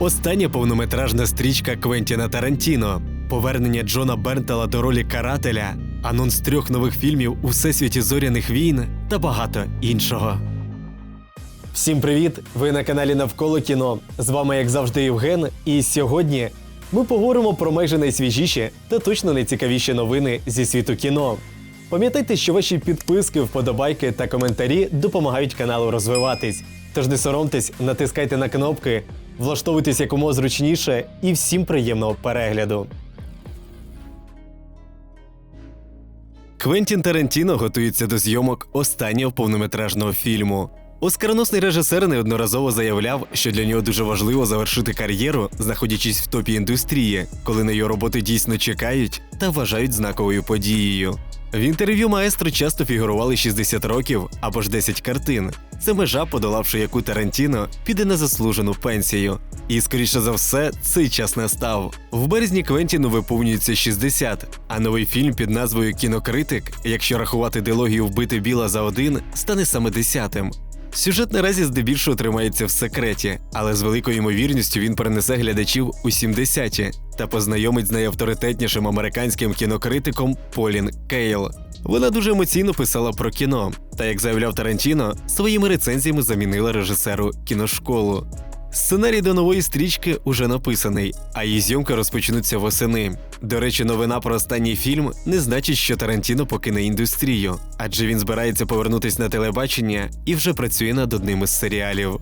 Остання повнометражна стрічка Квентіна Тарантіно, повернення Джона Бернтала до ролі карателя, анонс трьох нових фільмів у всесвіті зоряних війн та багато іншого. Всім привіт! Ви на каналі Навколо кіно. З вами, як завжди, Євген. І сьогодні ми поговоримо про майже найсвіжіші та точно найцікавіші новини зі світу кіно. Пам'ятайте, що ваші підписки, вподобайки та коментарі допомагають каналу розвиватись. Тож не соромтесь, натискайте на кнопки, влаштовуйтесь якомога зручніше і всім приємного перегляду. Квентін Тарантіно готується до зйомок останнього повнометражного фільму. Оскароносний режисер неодноразово заявляв, що для нього дуже важливо завершити кар'єру, знаходячись в топі індустрії, коли на його роботи дійсно чекають та вважають знаковою подією. В інтерв'ю маестро часто фігурували 60 років або ж 10 картин. Це межа, подолавши яку Тарантіно, піде на заслужену пенсію. І, скоріше за все, цей час настав. В березні Квентіну виповнюється 60, а новий фільм під назвою Кінокритик, якщо рахувати дилогію вбити біла за один, стане саме десятим. Сюжет наразі здебільшого тримається в секреті, але з великою ймовірністю він перенесе глядачів у 70-ті та познайомить з найавторитетнішим американським кінокритиком Полін Кейл. Вона дуже емоційно писала про кіно, та як заявляв Тарантіно, своїми рецензіями замінила режисеру кіношколу. Сценарій до нової стрічки уже написаний, а її зйомки розпочнуться восени. До речі, новина про останній фільм не значить, що Тарантіно покине індустрію, адже він збирається повернутися на телебачення і вже працює над одним із серіалів.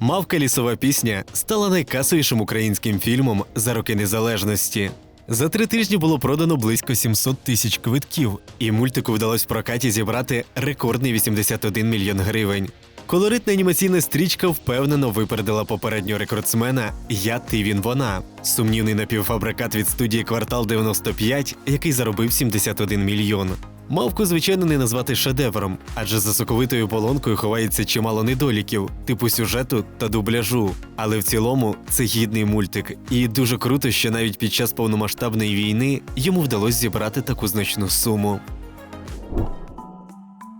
Мавка лісова пісня стала найкасовішим українським фільмом за роки незалежності. За три тижні було продано близько 700 тисяч квитків, і мультику вдалося в прокаті зібрати рекордний 81 мільйон гривень. Колоритна анімаційна стрічка впевнено випередила попереднього рекордсмена Я, ти, він, вона. Сумнівний напівфабрикат від студії Квартал 95, який заробив 71 мільйон. Мавку, звичайно, не назвати шедевром, адже за соковитою полонкою ховається чимало недоліків, типу сюжету та дубляжу. Але в цілому це гідний мультик, і дуже круто, що навіть під час повномасштабної війни йому вдалося зібрати таку значну суму.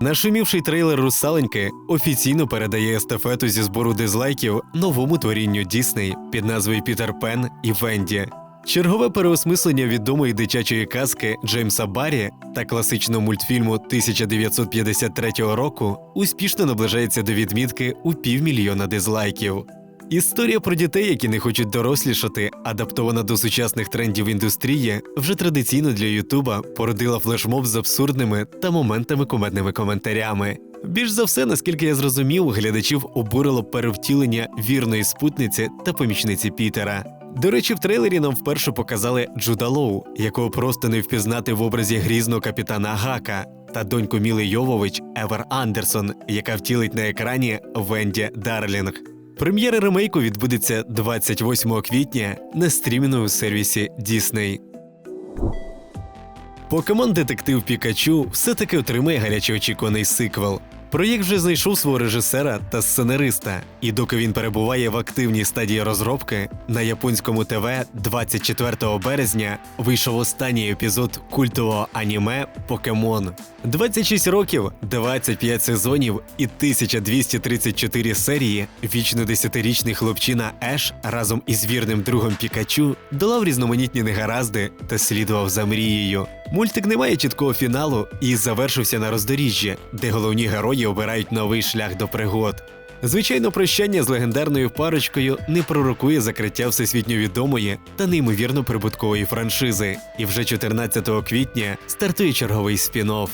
Нашумівший трейлер Русаленьки офіційно передає естафету зі збору дизлайків новому творінню Дісней під назвою Пітер Пен і Венді. Чергове переосмислення відомої дитячої казки Джеймса Баррі та класичного мультфільму 1953 року успішно наближається до відмітки у півмільйона дизлайків. Історія про дітей, які не хочуть дорослішати, адаптована до сучасних трендів індустрії, вже традиційно для Ютуба породила флешмоб з абсурдними та моментами кумедними коментарями. Більш за все, наскільки я зрозумів, глядачів обурило перевтілення вірної спутниці та помічниці Пітера. До речі, в трейлері нам вперше показали Джуда Лоу, якого просто не впізнати в образі грізного капітана Гака, та доньку Міли Йовович Евер Андерсон, яка втілить на екрані Венді Дарлінг. Прем'єра ремейку відбудеться 28 квітня на стрімінному сервісі Disney. Покемон Детектив Пікачу все-таки отримає гарячоочікуваний сиквел. Проєкт вже знайшов свого режисера та сценариста, і доки він перебуває в активній стадії розробки, на японському ТВ 24 березня вийшов останній епізод культового аніме Покемон. 26 років, 25 сезонів і 1234 серії. Вічно десятирічний хлопчина Еш разом із вірним другом Пікачу долав різноманітні негаразди та слідував за мрією. Мультик не має чіткого фіналу і завершився на роздоріжжі, де головні герої обирають новий шлях до пригод. Звичайно, прощання з легендарною парочкою не пророкує закриття всесвітньо відомої та неймовірно прибуткової франшизи. І вже 14 квітня стартує черговий спін-офф.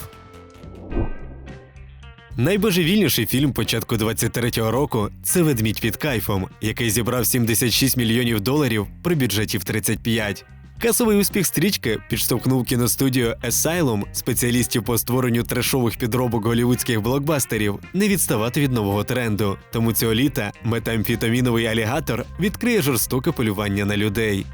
Найбожевільніший фільм початку 23-го року це Ведмідь під кайфом, який зібрав 76 мільйонів доларів при бюджеті в 35. Касовий успіх стрічки підштовхнув кіностудію Asylum, спеціалістів по створенню трешових підробок голівудських блокбастерів, не відставати від нового тренду. Тому цього літа метамфітаміновий алігатор відкриє жорстоке полювання на людей.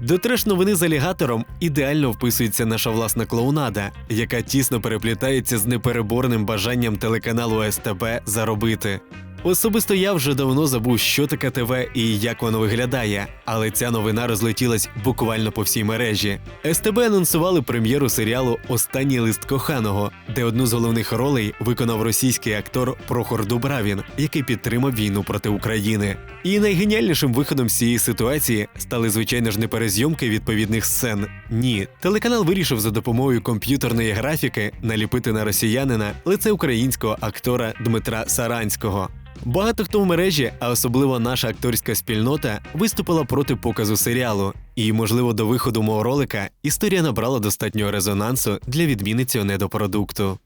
До треш новини з алігатором ідеально вписується наша власна клоунада, яка тісно переплітається з непереборним бажанням телеканалу СТБ заробити. Особисто я вже давно забув, що таке ТВ і як воно виглядає, але ця новина розлетілась буквально по всій мережі. СТБ анонсували прем'єру серіалу Останній лист коханого, де одну з головних ролей виконав російський актор Прохор Дубравін, який підтримав війну проти України. І найгеніальнішим виходом з цієї ситуації стали звичайно ж не перезйомки відповідних сцен. Ні, телеканал вирішив за допомогою комп'ютерної графіки наліпити на росіянина лице українського актора Дмитра Саранського. Багато хто в мережі, а особливо наша акторська спільнота, виступила проти показу серіалу. І, можливо, до виходу мого ролика історія набрала достатнього резонансу для відміни цього недопродукту.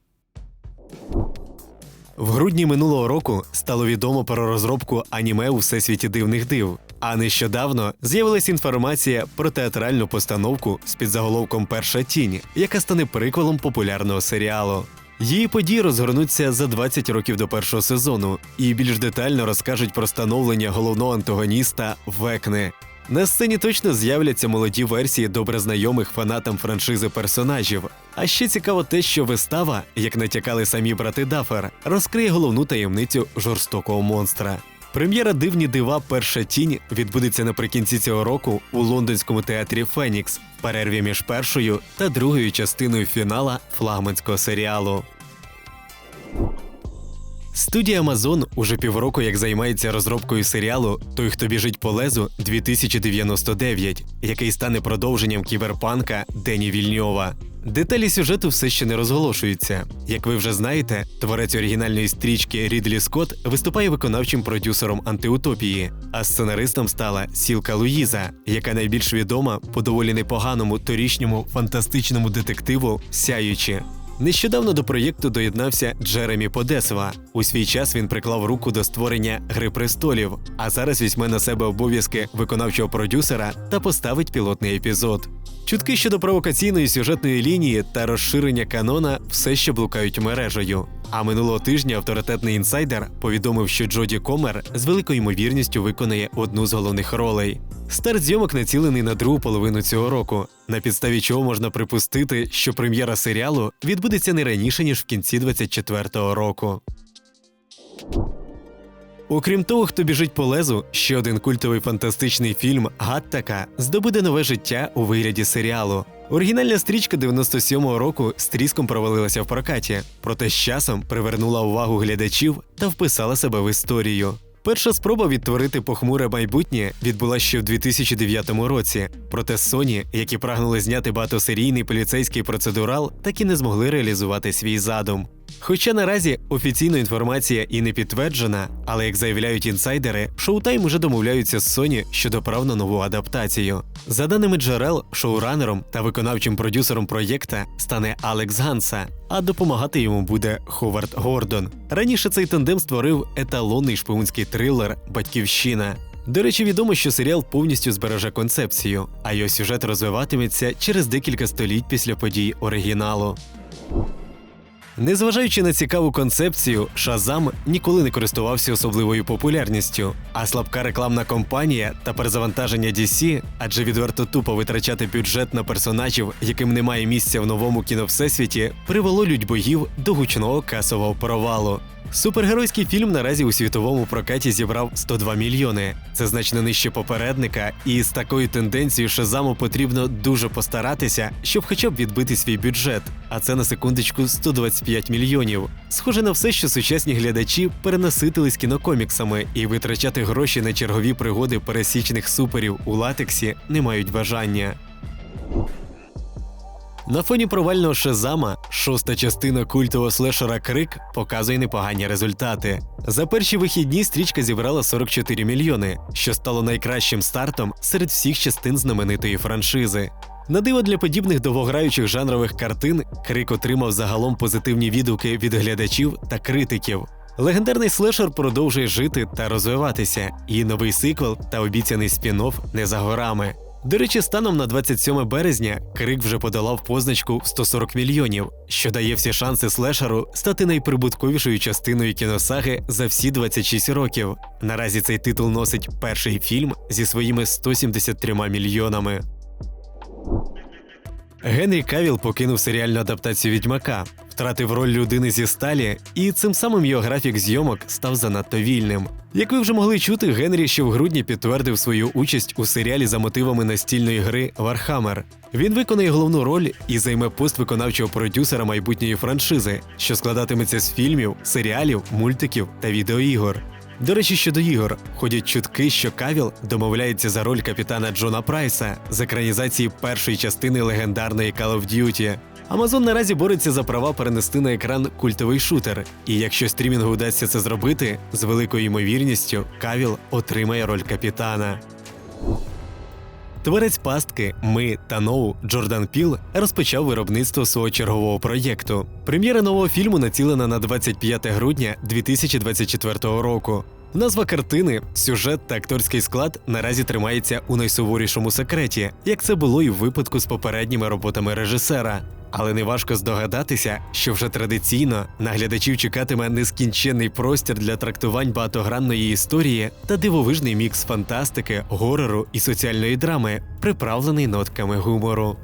В грудні минулого року стало відомо про розробку аніме у всесвіті дивних див. А нещодавно з'явилася інформація про театральну постановку з підзаголовком Перша тінь, яка стане приквелом популярного серіалу. Її події розгорнуться за 20 років до першого сезону і більш детально розкажуть про становлення головного антагоніста Векни. На сцені точно з'являться молоді версії добре знайомих фанатам франшизи персонажів. А ще цікаво те, що вистава, як натякали самі брати Дафер, розкриє головну таємницю жорстокого монстра. Прем'єра Дивні дива Перша тінь відбудеться наприкінці цього року у лондонському театрі Фенікс в перерві між першою та другою частиною фінала флагманського серіалу. Студія Amazon уже півроку як займається розробкою серіалу Той, хто біжить по лезу 2099, який стане продовженням кіберпанка Дені Вільньова. Деталі сюжету все ще не розголошуються. Як ви вже знаєте, творець оригінальної стрічки Рідлі Скотт виступає виконавчим продюсером антиутопії, а сценаристом стала Сілка Луїза, яка найбільш відома по доволі непоганому торішньому фантастичному детективу Сяючи. Нещодавно до проєкту доєднався Джеремі Подесва. У свій час він приклав руку до створення Гри престолів, а зараз візьме на себе обов'язки виконавчого продюсера та поставить пілотний епізод. Чутки щодо провокаційної сюжетної лінії та розширення канона все ще блукають мережею. А минулого тижня авторитетний інсайдер повідомив, що Джоді Комер з великою ймовірністю виконає одну з головних ролей. Старт зйомок націлений на другу половину цього року, на підставі чого можна припустити, що прем'єра серіалу відбудеться не раніше ніж в кінці 24-го року. Окрім того, хто біжить по лезу, ще один культовий фантастичний фільм Гаттака здобуде нове життя у вигляді серіалу. Оригінальна стрічка 97-го року з тріском провалилася в прокаті, проте з часом привернула увагу глядачів та вписала себе в історію. Перша спроба відтворити похмуре майбутнє відбулася ще в 2009 році. Проте Sony, які прагнули зняти багатосерійний поліцейський процедурал, так і не змогли реалізувати свій задум. Хоча наразі офіційна інформація і не підтверджена, але як заявляють інсайдери, Showtime уже домовляються з Sony щодо прав на нову адаптацію. За даними джерел, шоуранером та виконавчим продюсером проєкта стане Алекс Ганса, а допомагати йому буде Ховард Гордон. Раніше цей тандем створив еталонний шпигунський трилер Батьківщина. До речі, відомо, що серіал повністю збереже концепцію, а його сюжет розвиватиметься через декілька століть після подій оригіналу. Незважаючи на цікаву концепцію, Шазам ніколи не користувався особливою популярністю, а слабка рекламна кампанія та перезавантаження DC, адже відверто тупо витрачати бюджет на персонажів, яким немає місця в новому кіновсесвіті, привело людьбогів до гучного касового провалу. Супергеройський фільм наразі у світовому прокаті зібрав 102 мільйони. Це значно нижче попередника, і з такою тенденцією Шазаму потрібно дуже постаратися, щоб хоча б відбити свій бюджет. А це на секундочку 125 мільйонів. Схоже на все, що сучасні глядачі перенаситились кінокоміксами і витрачати гроші на чергові пригоди пересічних суперів у латексі не мають бажання. На фоні провального Шезама шоста частина культового слешера Крик показує непогані результати. За перші вихідні стрічка зібрала 44 мільйони, що стало найкращим стартом серед всіх частин знаменитої франшизи. На диво для подібних довгограючих жанрових картин Крик отримав загалом позитивні відгуки від глядачів та критиків. Легендарний слешер продовжує жити та розвиватися, і новий сиквел та обіцяний спін-офф не за горами. До речі, станом на 27 березня Крик вже подолав позначку в 140 мільйонів, що дає всі шанси слешеру стати найприбутковішою частиною кіносаги за всі 26 років. Наразі цей титул носить перший фільм зі своїми 173 мільйонами. Генрі Кавіл покинув серіальну адаптацію відьмака, втратив роль людини зі сталі, і цим самим його графік зйомок став занадто вільним. Як ви вже могли чути, Генрі ще в грудні підтвердив свою участь у серіалі за мотивами настільної гри Вархаммер. Він виконає головну роль і займе пост виконавчого продюсера майбутньої франшизи, що складатиметься з фільмів, серіалів, мультиків та відеоігор. До речі, щодо ігор, ходять чутки, що Кавіл домовляється за роль капітана Джона Прайса з екранізації першої частини легендарної Call of Duty. Амазон наразі бореться за права перенести на екран культовий шутер. І якщо стрімінгу вдасться це зробити, з великою ймовірністю Кавіл отримає роль капітана. Творець пастки Ми та Ноу Джордан Піл розпочав виробництво свого чергового проєкту. Прем'єра нового фільму націлена на 25 грудня 2024 року. Назва картини, сюжет та акторський склад наразі тримається у найсуворішому секреті, як це було і в випадку з попередніми роботами режисера. Але неважко здогадатися, що вже традиційно наглядачів чекатиме нескінченний простір для трактувань багатогранної історії та дивовижний мікс фантастики, горору і соціальної драми, приправлений нотками гумору.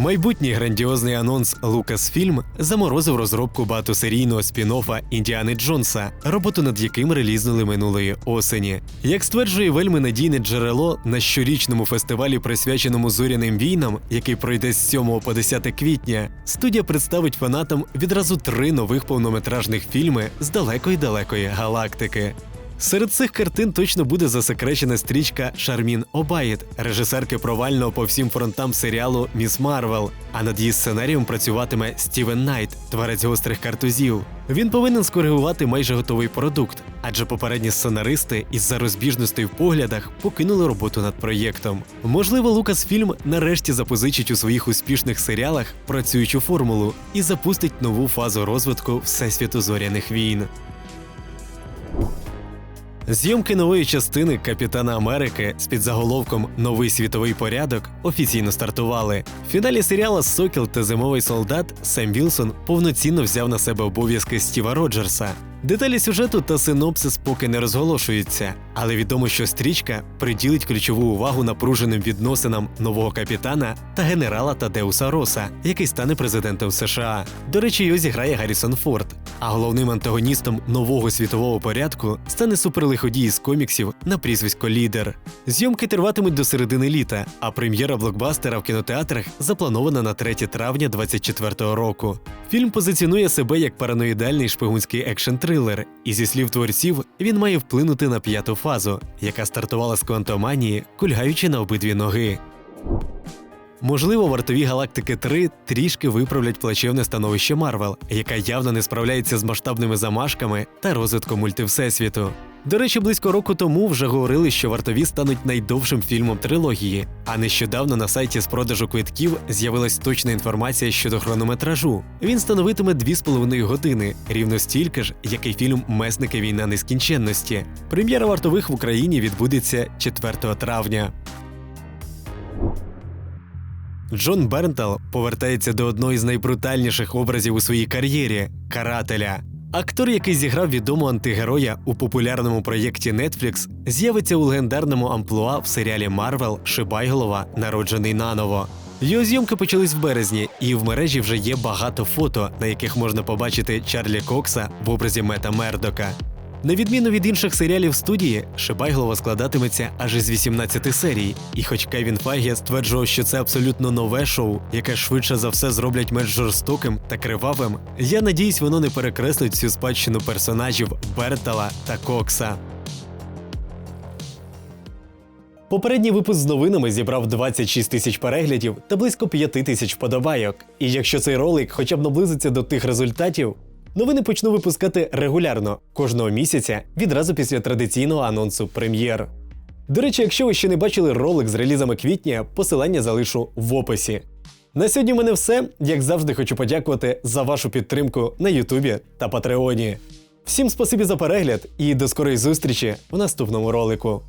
Майбутній грандіозний анонс Lucasfilm заморозив розробку багатосерійного спін-оффа Індіани Джонса, роботу над яким релізнули минулої осені. Як стверджує вельми надійне джерело на щорічному фестивалі, присвяченому зоряним війнам, який пройде з 7 по 10 квітня, студія представить фанатам відразу три нових повнометражних фільми з далекої далекої галактики. Серед цих картин точно буде засекречена стрічка Шармін Обаєд, режисерки провального по всім фронтам серіалу Міс Марвел. А над її сценарієм працюватиме Стівен Найт, творець гострих картузів. Він повинен скоригувати майже готовий продукт, адже попередні сценаристи із-за розбіжностей в поглядах покинули роботу над проєктом. Можливо, Лукасфільм нарешті запозичить у своїх успішних серіалах працюючу формулу і запустить нову фазу розвитку всесвіту зоряних війн. Зйомки нової частини Капітана Америки з підзаголовком Новий світовий порядок офіційно стартували. В фіналі серіала Сокіл та Зимовий солдат Сем Вілсон повноцінно взяв на себе обов'язки Стіва Роджерса. Деталі сюжету та синопсис поки не розголошуються, але відомо, що стрічка приділить ключову увагу напруженим відносинам нового капітана та генерала Тадеуса Роса, який стане президентом США. До речі, його зіграє Гаррісон Форд. А головним антагоністом нового світового порядку стане суперлиходій з коміксів на прізвисько Лідер. Зйомки триватимуть до середини літа, а прем'єра блокбастера в кінотеатрах запланована на 3 травня 2024 року. Фільм позиціонує себе як параноїдальний шпигунський екшн-трилер, і зі слів творців він має вплинути на п'яту фазу, яка стартувала з квантоманії, кульгаючи на обидві ноги. Можливо, вартові галактики 3 трішки виправлять плачевне становище Марвел, яка явно не справляється з масштабними замашками та розвитком мультивсесвіту. До речі, близько року тому вже говорили, що вартові стануть найдовшим фільмом трилогії. А нещодавно на сайті з продажу квитків з'явилась точна інформація щодо хронометражу. Він становитиме 2,5 години, рівно стільки ж, як і фільм Месники війна нескінченності. Прем'єра вартових в Україні відбудеться 4 травня. Джон Бернтал повертається до одного із найбрутальніших образів у своїй кар'єрі карателя. Актор, який зіграв відомого антигероя у популярному проєкті Netflix, з'явиться у легендарному амплуа в серіалі Марвел Шибайголова Народжений наново. Його зйомки почались в березні, і в мережі вже є багато фото, на яких можна побачити Чарлі Кокса в образі Мета Мердока. На відміну від інших серіалів студії, Шибайглова складатиметься аж із 18 серій. І хоч Кевін Файге стверджував, що це абсолютно нове шоу, яке швидше за все зроблять менш жорстоким та кривавим, я надіюсь, воно не перекреслить цю спадщину персонажів Бертала та Кокса. Попередній випуск з новинами зібрав 26 тисяч переглядів та близько 5 тисяч вподобайок. І якщо цей ролик хоча б наблизиться до тих результатів, новини почну випускати регулярно кожного місяця відразу після традиційного анонсу прем'єр. До речі, якщо ви ще не бачили ролик з релізами квітня, посилання залишу в описі. На сьогодні в мене все. Як завжди, хочу подякувати за вашу підтримку на Ютубі та Патреоні. Всім спасибі за перегляд і до скорої зустрічі в наступному ролику.